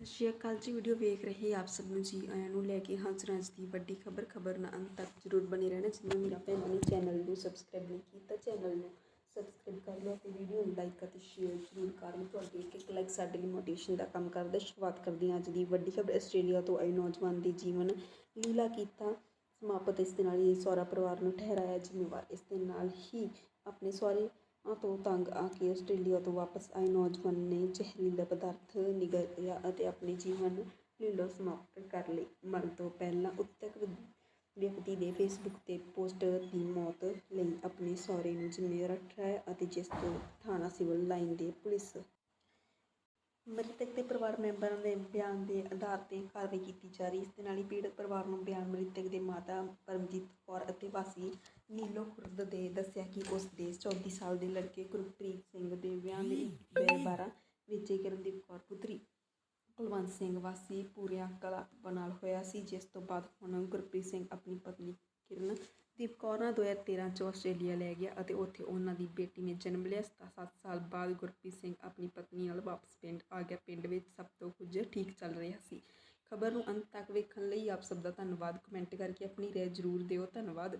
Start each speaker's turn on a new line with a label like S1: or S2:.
S1: ਸਤਿ ਸ਼੍ਰੀ ਅਕਾਲ ਜੀ, ਵੀਡੀਓ ਵੇਖ ਰਹੇ ਆਪ ਸਭ ਨੂੰ ਜੀ, ਆਇਆਂ ਨੂੰ ਲੈ ਕੇ ਹਾਜ਼ਰ ਅੱਜ ਦੀ ਵੱਡੀ ਖਬਰ ਖਬਰ ਨਾਲ ਅੰਤ ਤੱਕ ਜ਼ਰੂਰ ਬਣੇ ਰਹਿਣਾ, ਜਿੰਨਾ ਮੇਰਾ ਭੈਣ ਨੇ ਚੈਨਲ ਨੂੰ ਸਬਸਕ੍ਰਾਈਬ ਨਹੀਂ ਕੀਤਾ, ਚੈਨਲ ਨੂੰ ਸਬਸਕ੍ਰਾਈਬ ਕਰ ਲਓ ਅਤੇ ਵੀਡੀਓ ਨੂੰ ਲਾਈਕ ਅਤੇ ਸ਼ੇਅਰ ਜ਼ਰੂਰ ਕਰ ਲਓ, ਤੁਹਾਡੇ ਇੱਕ ਇੱਕ ਲਾਈਕ ਸਾਡੇ ਲਈ ਮੋਟੀਵੇਸ਼ਨ ਦਾ ਕੰਮ ਕਰਦਾ। ਸ਼ੁਰੂਆਤ ਕਰਦੇ ਹਾਂ ਅੱਜ ਦੀ ਵੱਡੀ ਖਬਰ, ਆਸਟ੍ਰੇਲੀਆ ਤੋਂ ਆਏ ਨੌਜਵਾਨ ਦੇ ਜੀਵਨ ਲੀਲਾ ਕੀਤਾ, ਸਮਾਪਤ ਇਸ ਦੇ ਨਾਲ ਹੀ ਸਹੁਰਾ ਪਰਿਵਾਰ ਨੂੰ ਠਹਿਰਾਇਆ, ਜ਼ਿੰਮੇਵਾਰ ਇਸ ਦੇ ਨਾਲ ਹੀ ਆਪਣੇ ਸਹੁਰੇ ਤੋਂ ਤੰਗ ਆ ਕੇ ਆਸਟ੍ਰੇਲੀਆ ਤੋਂ ਵਾਪਸ ਆਏ ਨੌਜਵਾਨ ਨੇ ਜ਼ਹਿਰੀਲਾ ਪਦਾਰਥ ਨਿਗਲਿਆ ਅਤੇ ਆਪਣੇ ਜੀਵਨ ਲੀਲਾ ਸਮਾਪਤ ਕਰ ਲਈ। ਮਰਨ ਤੋਂ ਪਹਿਲਾਂ ਉਤਕ ਵਿਅਕਤੀ ਦੇ ਫੇਸਬੁੱਕ ਤੇ ਪੋਸਟ ਦੀ ਮੌਤ ਲਈ ਆਪਣੇ ਸਹੁਰੇ ਨੂੰ ਜ਼ਿੰਮੇਵਾਰ ਠਹਿਰਾਇਆ ਅਤੇ ਜਿਸ ਤੋਂ ਥਾਣਾ ਸਿਵਲ ਲਾਈਨ ਦੇ ਪੁਲਿਸ ਮ੍ਰਿਤਕ ਦੇ ਪਰਿਵਾਰ ਮੈਂਬਰਾਂ ਦੇ ਬਿਆਨ ਦੇ ਆਧਾਰ ਤੇ ਕਾਰਵਾਈ ਕੀਤੀ ਜਾ ਰਹੀ ਇਸ ਦੇ ਨਾਲ ਹੀ ਪੀੜਤ ਪਰਿਵਾਰ ਨੂੰ ਬਿਆਨ ਮ੍ਰਿਤਕ ਦੇ ਮਾਤਾ ਪਰਮਜੀਤ ਕੌਰ ਅਤੇ ਵਾਸੀ ਨੀਲੋ ਖੁਰਦ ਦੇ ਦੱਸਿਆ ਕਿ ਉਸ ਦੇ 34 ਸਾਲ ਦੇ ਲੜਕੇ ਗੁਰਪ੍ਰੀਤ ਸਿੰਘ ਦੇ ਵਿਆਹ ਦੇ 2012 ਵਿੱਚ ਕਿਰਨਦੀਪ ਕੌਰ ਪੁੱਤਰੀ ਕੁਲਵੰਤ ਸਿੰਘ ਵਾਸੀ ਪੂਰਿਆ ਕਲਾ ਨਾਲ ਹੋਇਆ ਸੀ, ਜਿਸ ਤੋਂ ਬਾਅਦ ਹੁਣ ਗੁਰਪ੍ਰੀਤ ਸਿੰਘ ਆਪਣੀ ਪਤਨੀ ਕਿਰਨ ਕੌਰ ਨਾਲ 2013 ਚ ਆਸਟ੍ਰੇਲੀਆ ਲੈ ਗਿਆ ਅਤੇ ਉੱਥੇ ਉਹਨਾਂ ਦੀ ਬੇਟੀ ਨੇ ਜਨਮ ਲਿਆ। 7 ਸਾਲ ਬਾਅਦ ਗੁਰਪ੍ਰੀਤ ਸਿੰਘ ਆਪਣੀ ਪਤਨੀ ਨਾਲ ਵਾਪਸ ਪਿੰਡ ਆ ਗਿਆ। ਪਿੰਡ ਵਿੱਚ ਸਭ ਤੋਂ ਕੁਝ ਠੀਕ ਚੱਲ ਰਿਹਾ ਸੀ। ਖਬਰ ਨੂੰ ਅੰਤ ਤੱਕ ਵੇਖਣ ਲਈ ਆਪ ਸਭ ਦਾ ਧੰਨਵਾਦ। ਕਮੈਂਟ ਕਰਕੇ ਆਪਣੀ ਰਾਏ ਜ਼ਰੂਰ ਦਿਓ। ਧੰਨਵਾਦ।